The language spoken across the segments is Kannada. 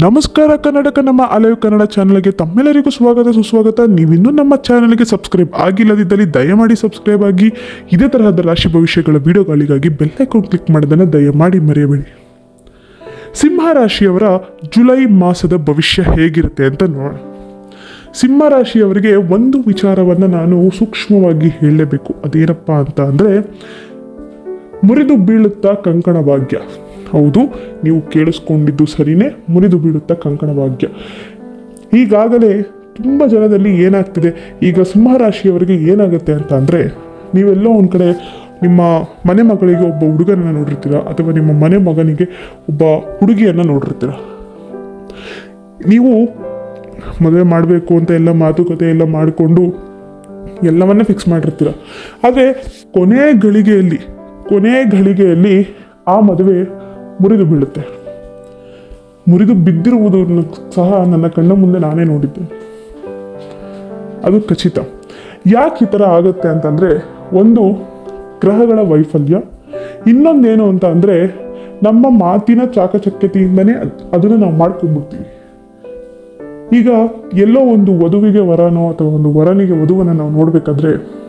ನಮಸ್ಕಾರ ಕನ್ನಡಕ, ನಮ್ಮ ಅಲೈವ್ ಕನ್ನಡ ಚಾನಲ್ಗೆ ತಮ್ಮೆಲ್ಲರಿಗೂ ಸ್ವಾಗತ, ಸುಸ್ವಾಗತ. ನೀವಿನ್ನೂ ನಮ್ಮ ಚಾನಲ್ಗೆ ಸಬ್ಸ್ಕ್ರೈಬ್ ಆಗಿಲ್ಲದಿದ್ದಲ್ಲಿ ದಯಮಾಡಿ ಸಬ್ಸ್ಕ್ರೈಬ್ ಆಗಿ. ಇದೇ ತರಹದ ರಾಶಿ ಭವಿಷ್ಯಗಳ ವಿಡಿಯೋಗಳಿಗಾಗಿ ಬೆಲ್ಲೈಕಾನ್ ಕ್ಲಿಕ್ ಮಾಡೋದನ್ನು ದಯಮಾಡಿ ಮರೆಯಬೇಡಿ. ಸಿಂಹ ರಾಶಿಯವರ ಜುಲೈ ಮಾಸದ ಭವಿಷ್ಯ ಹೇಗಿರುತ್ತೆ ಅಂತ ನೋಡೋಣ. ಸಿಂಹ ರಾಶಿಯವರಿಗೆ ಒಂದು ವಿಚಾರವನ್ನು ನಾನು ಸೂಕ್ಷ್ಮವಾಗಿ ಹೇಳಲೇಬೇಕು. ಅದೇನಪ್ಪ ಅಂತ ಅಂದರೆ ಮುರಿದು ಬೀಳುತ್ತಾ ಕಂಕಣ ಭಾಗ್ಯ. ಹೌದು, ನೀವು ಕೇಳಿಸ್ಕೊಂಡಿದ್ದು ಸರಿನೇ, ಮುರಿದು ಬೀಳುತ್ತಾ ಕಂಕಣ ಭಾಗ್ಯ. ಈಗಾಗಲೇ ತುಂಬ ಜನದಲ್ಲಿ ಏನಾಗ್ತಿದೆ? ಈಗ ಸಿಂಹರಾಶಿಯವರಿಗೆ ಏನಾಗುತ್ತೆ ಅಂತ ಅಂದರೆ, ನೀವೆಲ್ಲೋ ಒಂದು ಕಡೆ ನಿಮ್ಮ ಮನೆ ಮಗಳಿಗೆ ಒಬ್ಬ ಹುಡುಗನನ್ನು ನೋಡಿರ್ತೀರ, ಅಥವಾ ನಿಮ್ಮ ಮನೆ ಮಗನಿಗೆ ಒಬ್ಬ ಹುಡುಗಿಯನ್ನು ನೋಡಿರ್ತೀರ. ನೀವು ಮದುವೆ ಮಾಡಬೇಕು ಅಂತ ಎಲ್ಲ ಮಾತುಕತೆ ಎಲ್ಲ ಮಾಡಿಕೊಂಡು ಎಲ್ಲವನ್ನ ಫಿಕ್ಸ್ ಮಾಡಿರ್ತೀರ. ಆದರೆ ಕೊನೆ ಗಳಿಗೆಯಲ್ಲಿ ಕೊನೆ ಗಳಿಗೆಯಲ್ಲಿ ಆ ಮದುವೆ ಮುರಿದು ಬೀಳುತ್ತೆ. ಮುರಿದು ಬಿದ್ದಿರುವುದನ್ನು ಸಹ ನನ್ನ ಕಣ್ಣ ಮುಂದೆ ನಾನೇ ನೋಡಿದ್ದೆ. ಅದು ಖಚಿತ. ಯಾಕೆ ಈ ಥರ ಆಗುತ್ತೆ ಅಂತಂದರೆ, ಒಂದು ಗ್ರಹಗಳ ವೈಫಲ್ಯ, ಇನ್ನೊಂದೇನು ಅಂತ ಅಂದರೆ, ನಮ್ಮ ಮಾತಿನ ಚಾಕಚಕ್ಯತೆಯಿಂದನೇ ಅದನ್ನು ನಾವು ಮಾಡ್ಕೊಂಡ್ಬಿಡ್ತೀವಿ. ಈಗ ಎಲ್ಲೋ ಒಂದು ವಧುವಿಗೆ ವರನೋ ಅಥವಾ ಒಂದು ವರನಿಗೆ ವಧುವನ್ನು ನಾವು ನೋಡಬೇಕಾದ್ರೆ,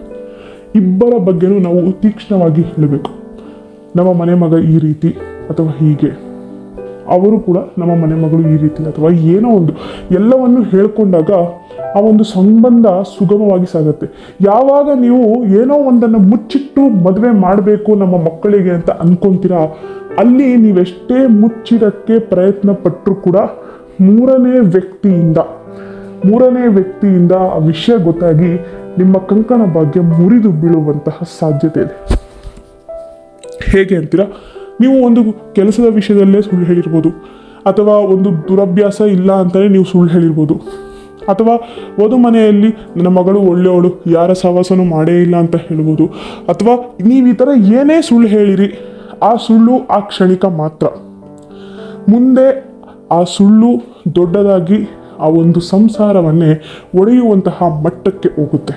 ಇಬ್ಬರ ಬಗ್ಗೆನೂ ನಾವು ತೀಕ್ಷ್ಣವಾಗಿ ಹೇಳಬೇಕು. ನಮ್ಮ ಮನೆ ಮಗ ಈ ರೀತಿ ಅಥವಾ ಹೀಗೆ. ಅವರು ಕೂಡ ನಮ್ಮ ಮನೆ ಮಗಳು ಈ ರೀತಿ ಅಥವಾ ಏನೋ ಒಂದು ಎಲ್ಲವನ್ನು ಹೇಳ್ಕೊಂಡಾಗ ಆ ಒಂದು ಸಂಬಂಧ ಸುಗಮವಾಗಿ ಸಾಗುತ್ತೆ. ಯಾವಾಗ ನೀವು ಏನೋ ಒಂದನ್ನು ಮುಚ್ಚಿಟ್ಟು ಮದುವೆ ಮಾಡಬೇಕು ನಮ್ಮ ಮಕ್ಕಳಿಗೆ ಅಂತ ಅನ್ಕೊಂತೀರಾ, ಅಲ್ಲಿ ನೀವೆಷ್ಟೇ ಮುಚ್ಚಿಡಕ್ಕೆ ಪ್ರಯತ್ನ ಪಟ್ಟರೂ ಕೂಡ ಮೂರನೇ ವ್ಯಕ್ತಿಯಿಂದ ಮೂರನೇ ವ್ಯಕ್ತಿಯಿಂದ ಆ ವಿಷಯ ಗೊತ್ತಾಗಿ ನಿಮ್ಮ ಕಂಕಣ ಭಾಗ್ಯ ಮುರಿದು ಬೀಳುವಂತಹ ಸಾಧ್ಯತೆ ಇದೆ. ಹೇಗೆ ಅಂತೀರಾ ನೀವು ಒಂದು ಕೆಲಸದ ವಿಷಯದಲ್ಲೇ ಸುಳ್ಳು ಹೇಳಿರ್ಬೋದು. ಅಥವಾ ಒಂದು ದುರಭ್ಯಾಸ ಇಲ್ಲ ಅಂತಲೇ ನೀವು ಸುಳ್ಳು ಹೇಳಿರ್ಬೋದು. ಅಥವಾ ವಧು ಮನೆಯಲ್ಲಿ ನನ್ನ ಮಗಳು ಒಳ್ಳೆಯವಳು, ಯಾರ ಸಹವಾಸನೂ ಮಾಡೇ ಇಲ್ಲ ಅಂತ ಹೇಳ್ಬೋದು. ಅಥವಾ ನೀವು ಈ ಥರ ಏನೇ ಸುಳ್ಳು ಹೇಳಿರಿ, ಆ ಸುಳ್ಳು ಆ ಕ್ಷಣಿಕ ಮಾತ್ರ. ಮುಂದೆ ಆ ಸುಳ್ಳು ದೊಡ್ಡದಾಗಿ ಆ ಒಂದು ಸಂಸಾರವನ್ನೇ ಒಡೆಯುವಂತಹ ಮಟ್ಟಕ್ಕೆ ಹೋಗುತ್ತೆ.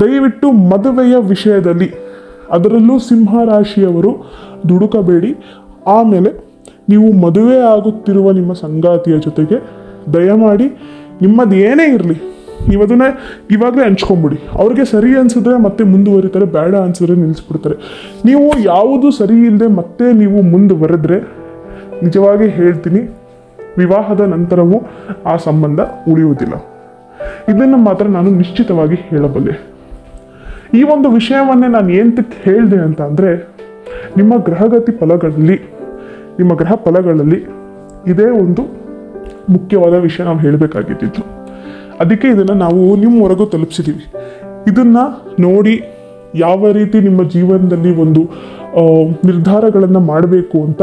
ದಯವಿಟ್ಟು ಮದುವೆಯ ವಿಷಯದಲ್ಲಿ ಅದರಲ್ಲೂ ಸಿಂಹ ರಾಶಿಯವರು ದುಡುಕಬೇಡಿ. ಆಮೇಲೆ ನೀವು ಮದುವೆ ಆಗುತ್ತಿರುವ ನಿಮ್ಮ ಸಂಗಾತಿಯ ಜೊತೆಗೆ ದಯಮಾಡಿ ನಿಮ್ಮದು ಏನೇ ಇರಲಿ, ನೀವು ಅದನ್ನ ಇವಾಗಲೇ ಹಂಚ್ಕೊಂಬಿಡಿ. ಅವ್ರಿಗೆ ಸರಿ ಅನಿಸಿದ್ರೆ ಮತ್ತೆ ಮುಂದುವರಿತಾರೆ, ಬೇಡ ಅನ್ಸಿದ್ರೆ ನಿಲ್ಲಿಸ್ಬಿಡ್ತಾರೆ. ನೀವು ಯಾವುದು ಸರಿ ಇಲ್ಲದೆ ಮತ್ತೆ ನೀವು ಮುಂದುವರೆದ್ರೆ ನಿಜವಾಗಿ ಹೇಳ್ತೀನಿ, ವಿವಾಹದ ನಂತರವೂ ಆ ಸಂಬಂಧ ಉಳಿಯುವುದಿಲ್ಲ. ಇದನ್ನು ಮಾತ್ರ ನಾನು ನಿಶ್ಚಿತವಾಗಿ ಹೇಳಬಲ್ಲೆ. ಈ ಒಂದು ವಿಷಯವನ್ನೇ ನಾನು ಏಂತಕ್ಕೆ ಹೇಳಿದೆ ಅಂತ ಅಂದರೆ ನಿಮ್ಮ ಗ್ರಹಗತಿ ಫಲಗಳಲ್ಲಿ, ನಿಮ್ಮ ಗ್ರಹ ಫಲಗಳಲ್ಲಿ ಇದೇ ಒಂದು ಮುಖ್ಯವಾದ ವಿಷಯ ನಾವು ಹೇಳಬೇಕಾಗಿದ್ದು ಅದಕ್ಕೆ ಇದನ್ನು ನಾವು ನಿಮ್ಮವರೆಗೂ ತಲುಪಿಸಿದ್ದೀವಿ ಇದನ್ನು ನೋಡಿ ಯಾವ ರೀತಿ ನಿಮ್ಮ ಜೀವನದಲ್ಲಿ ಒಂದು ನಿರ್ಧಾರಗಳನ್ನು ಮಾಡಬೇಕು ಅಂತ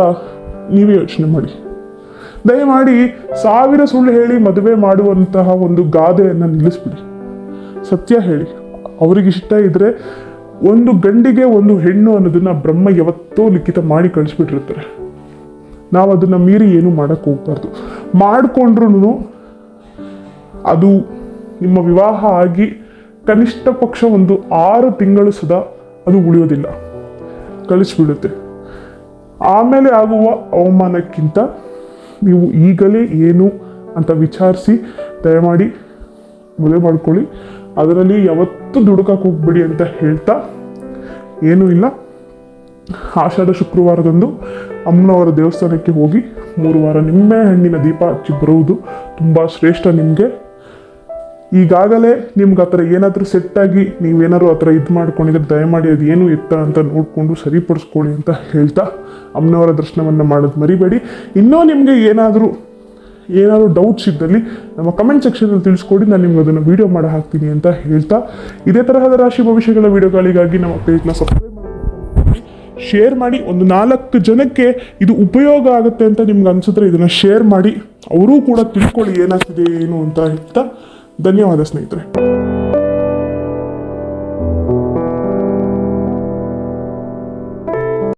ನೀವೇ ಯೋಚನೆ ಮಾಡಿ. ದಯಮಾಡಿ ಸಾವಿರ ಸುಳ್ಳು ಹೇಳಿ ಮದುವೆ ಮಾಡುವಂತಹ ಒಂದು ಗಾದೆಯನ್ನು ನಿಲ್ಲಿಸ್ಬಿಡಿ. ಸತ್ಯ ಹೇಳಿ. ಅವರಿಗಿಷ್ಟ ಇದ್ರೆ ಒಂದು ಗಂಡಿಗೆ ಒಂದು ಹೆಣ್ಣು ಅನ್ನೋದನ್ನ ಬ್ರಹ್ಮ ಯಾವತ್ತೋ ಲಿಖಿತ ಮಾಡಿ ಕಳಿಸ್ಬಿಟ್ಟಿರ್ತಾರೆ. ನಾವು ಅದನ್ನ ಮೀರಿ ಏನು ಮಾಡಕ್ ಹೋಗ್ಬಾರ್ದು. ಮಾಡಿಕೊಂಡ್ರು ಅದು ನಿಮ್ಮ ವಿವಾಹ ಆಗಿ ಕನಿಷ್ಠ ಪಕ್ಷ ಒಂದು ಆರು ತಿಂಗಳು ಸದಾ ಅದು ಉಳಿಯೋದಿಲ್ಲ. ಕಳಿಸ್ಬಿಡುತ್ತೆ. ಆಮೇಲೆ ಆಗುವ ಅವಮಾನಕ್ಕಿಂತ ನೀವು ಈಗಲೇ ಏನು ಅಂತ ವಿಚಾರಿಸಿ, ದಯಮಾಡಿ ಮದುವೆ ಮಾಡ್ಕೊಳ್ಳಿ. ಅದರಲ್ಲಿ ಯಾವತ್ತೂ ದುಡುಕಕ್ಕೆ ಹೋಗ್ಬಿಡಿ ಅಂತ ಹೇಳ್ತಾ ಏನೂ ಇಲ್ಲ. ಆಷಾಢ ಶುಕ್ರವಾರದಂದು ಅಮ್ಮನವರ ದೇವಸ್ಥಾನಕ್ಕೆ ಹೋಗಿ ಮೂರು ವಾರ ನಿಂಬೆ ಹಣ್ಣಿನ ದೀಪ ಹಚ್ಚಿ ಬರುವುದು ತುಂಬ ಶ್ರೇಷ್ಠ ನಿಮಗೆ. ಈಗಾಗಲೇ ನಿಮ್ಗೆ ಆ ಥರ ಏನಾದರೂ ಸೆಟ್ಟಾಗಿ ನೀವೇನಾದ್ರು ಆ ಥರ ಇದು ಮಾಡ್ಕೊಂಡಿದ್ರೆ ದಯಮಾಡಿ ಅದು ಏನು ಇತ್ತ ಅಂತ ನೋಡಿಕೊಂಡು ಸರಿಪಡಿಸ್ಕೊಳ್ಳಿ ಅಂತ ಹೇಳ್ತಾ ಅಮ್ಮನವರ ದರ್ಶನವನ್ನು ಮಾಡೋದು ಮರಿಬೇಡಿ. ಇನ್ನೂ ನಿಮಗೆ ಏನಾದರೂ ಏನಾದರೂ ಡೌಟ್ಸ್ ಇದ್ದಲ್ಲಿ ನಮ್ಮ ಕಮೆಂಟ್ ಸೆಕ್ಷನಲ್ಲಿ ತಿಳಿಸ್ಕೊಡಿ, ನಾನು ನಿಮ್ಗೆ ಅದನ್ನು ವೀಡಿಯೋ ಮಾಡಿ ಹಾಕ್ತೀನಿ ಅಂತ ಹೇಳ್ತಾ. ಇದೇ ತರಹದ ರಾಶಿ ಭವಿಷ್ಯಗಳ ವೀಡಿಯೋಗಳಿಗಾಗಿ ನಮ್ಮ ಪೇಜ್ನ ಸಬ್ಸ್ಕ್ರೈಬ್ ಮಾಡಿ ಶೇರ್ ಮಾಡಿ. ಒಂದು ನಾಲ್ಕು ಜನಕ್ಕೆ ಇದು ಉಪಯೋಗ ಆಗುತ್ತೆ ಅಂತ ನಿಮ್ಗೆ ಅನಿಸಿದ್ರೆ ಇದನ್ನು ಶೇರ್ ಮಾಡಿ. ಅವರೂ ಕೂಡ ತಿಳ್ಕೊಳ್ಳಿ ಏನಾಗ್ತಿದೆ, ಏನು ಅಂತ ಹೇಳ್ತಾ. ಧನ್ಯವಾದ ಸ್ನೇಹಿತರೆ.